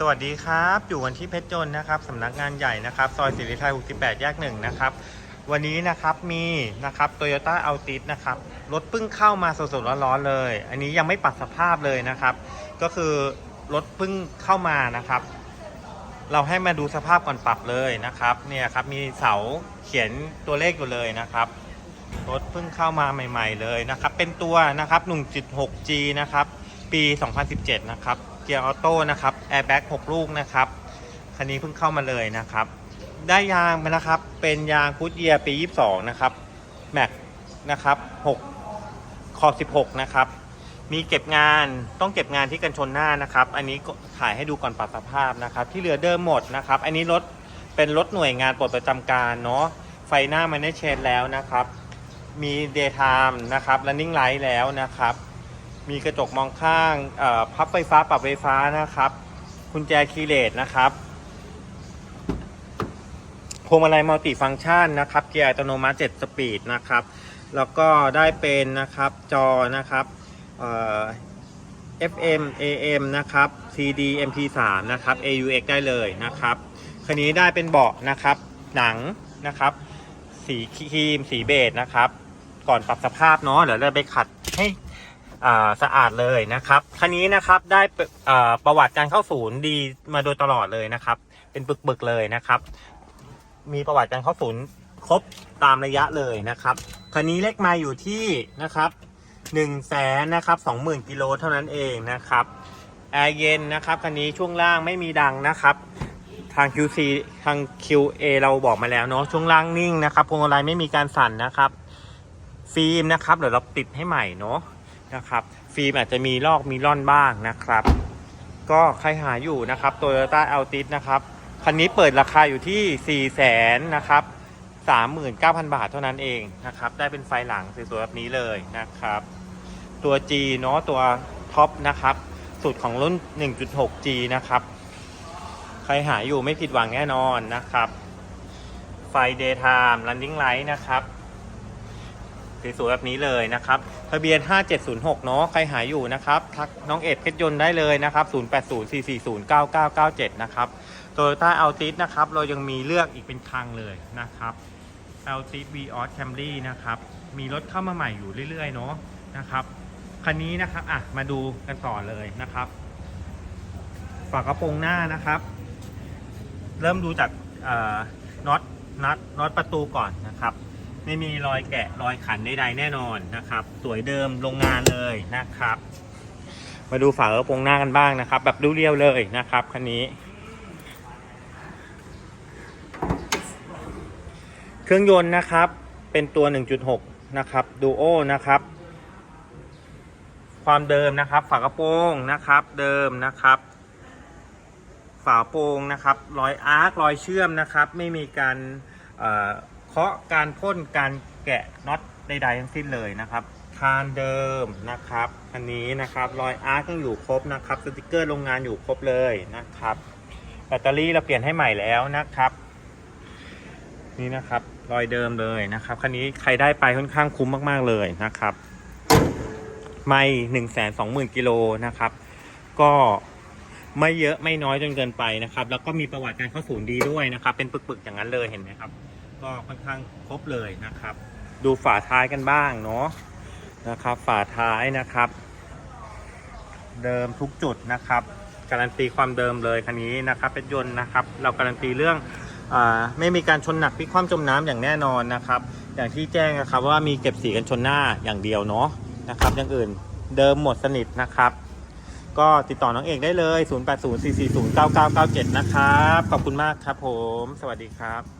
สวัสดีครับ อยู่กันที่เพชรยนนะครับสำนักงานใหญ่นะครับ ซอยสิริไทย 68 แยกหนึ่งนะครับ วันนี้นะครับมีนะครับโตโยต้าอัลติสนะครับรถเพิ่งเข้ามาสดๆร้อนๆเลย อันนี้ยังไม่ปรับสภาพเลยนะครับ ก็คือรถเพิ่งเข้ามานะครับ เราให้มาดูสภาพก่อนปรับเลยนะครับเนี่ยครับมีเสาเขียนตัวเลขอยู่เลยนะครับรถเพิ่งเข้ามาใหม่ ๆเลยนะครับ เป็นตัวนะครับ 1.6G นะครับ ปี 2017 นะครับ เกียร์ออโต้นะครับแอร์แบ็ก6ลูกนะครับคันนี้เพิ่งเข้ามาเลยนะครับ ได้ยางมานะครับ เป็นยางพุทเยียปี 22 นะครับแม็กนะครับ6คอบ 16 นะครับ มีเก็บงานต้องเก็บงานที่กันชนหน้านะครับ อันนี้ก็ถ่ายให้ดูก่อนปรับสภาพนะครับ ที่เหลือเดิมหมดนะครับ อันนี้รถเป็นรถหน่วยงานปลดประจำการเนาะไฟหน้ามันได้เชนแล้วนะครับ มี daytime นะครับ running light แล้วนะครับ มีกระจกมองข้างพับไฟฟ้าปรับไฟฟ้านะครับกุญแจคีย์เลสนะครับพวงมาลัยมัลติฟังก์ชันนะครับเกียร์อัตโนมัติ7สปีดนะครับ แล้วก็ได้เป็นนะครับจอนะครับ FM AM นะครับ CD MP3 นะครับ AUX ได้เลยนะครับคันนี้ได้เป็นเบาะนะครับ หนังนะครับ สีครีมสีเบจนะครับ ก่อนปรับสภาพเนาะเดี๋ยวเราไปขัดให้ สะอาดเลยนะครับคันนี้นะครับได้ปอ่าประวัติการเข้าศูนย์ดีมาโดยตลอดเลยนะครับ เป็นปึกๆเลยนะครับ มีประวัติการเข้าศูนย์ครบตามระยะเลยนะครับคันนี้เลขมาอยู่ที่นะครับ1นึ่งแสนนะครับสองหมื่นกิโลเท่านั้นเองนะครับแอร์เย็นนะครับคันนี้ช่วงล่างไม่มีดังนะครับทาง QC ทาง QA เราบอกมาแล้วเนาะช่วงล่างนิ่งนะครับพวงมาลัยไม่มีการสั่นนะครับ ฟิล์มนะครับเดี๋ยวเราติดให้ใหม่เนาะ นะครับ ฟิล์มอาจจะมีลอกมีร่อนบ้างนะครับ ก็ใครหาอยู่นะครับ Toyota Altis นะครับคันนี้เปิดราคาอยู่ที่ 4 0 0แสนนะครับ 39,000 บาทเท่านั้นเองนะครับ ได้เป็นไฟหลังสวยๆแบบนี้เลยนะครับ ตัว G เนาะตัวท็อปนะครับ สุดของรุ่น 1.6G นะครับ ใครหาอยู่ไม่ผิดหวังแน่นอนนะครับ ไฟ daytime running light นะครับสวยๆแบบนี้เลยนะครับ ทะเบียน 5706 เนาะใครหายอยู่นะครับ ทักน้องเอ็ดเพชรยนต์ได้เลยนะครับ 0804409997 นะครับโตโยต้าอัลติสนะครับ เรายังมีเลือกอีกเป็นคังเลยนะครับ a l t i s v o s Camry นะครับ มีรถเข้ามาใหม่อยู่เรื่อยๆ เนาะนะครับ คันนี้นะครับ อะ มาดูกันต่อเลยนะครับ ฝากระโปรงหน้านะครับ เริ่มดูจากน็อตน็อตน็อตประตูก่อนนะครับ ไม่มีรอยแกะรอยขันใดๆแน่นอนนะครับ สวยเดิมโรงงานเลยนะครับ มาดูฝากระโปรงหน้ากันบ้างนะครับ แบบเรียวๆเลยนะครับคันนี้ เครื่องยนต์นะครับเป็นตัว 1.6 นะครับดูโอนะครับ ความเดิมนะครับ ฝากระโปรงนะครับเดิมนะครับฝาโปรงนะครับรอยอาร์ครอยเชื่อมนะครับ ไม่มีการ เคาะการพ่นการแกะน็อตใดๆทั้งสิ้นเลยนะครับคานเดิมนะครับอันนี้นะครับรอยอาร์คยังอยู่ครบนะครับสติกเกอร์โรงงานอยู่ครบเลยนะครับแบตเตอรี่เราเปลี่ยนให้ใหม่แล้วนะครับ นี่นะครับรอยเดิมเลยนะครับคันนี้ใครได้ไปค่อนข้างคุ้มมากๆเลยนะครับ ไม่หนึ่งแสนสองหมื่นกิโลนะครับ ก็ไม่เยอะไม่น้อยจนเกินไปนะครับ แล้วก็มีประวัติการเข้าศูนย์ดีด้วยนะครับ เป็นปึกๆอย่างนั้นเลยเห็นไหมครับ ก็ค่อนข้างครบเลยนะครับ ดูฝาท้ายกันบ้างเนาะนะครับ ฝาท้ายนะครับ เดิมทุกจุดนะครับ การันตีความเดิมเลยคันนี้นะครับเป็นยนต์นะครับ เราการันตีเรื่องอไม่มีการชนหนักพิกคว่ำจมน้ำอย่างแน่นอนนะครับ อย่างที่แจ้งนะครับว่ามีเก็บสีกันชนหน้าอย่างเดียวเนาะนะครับ อย่างอื่นเดิมหมดสนิทนะครับ ก็ติดต่อน้องเอกได้เลย 0804409997 นะครับ ขอบคุณมากครับผม สวัสดีครับ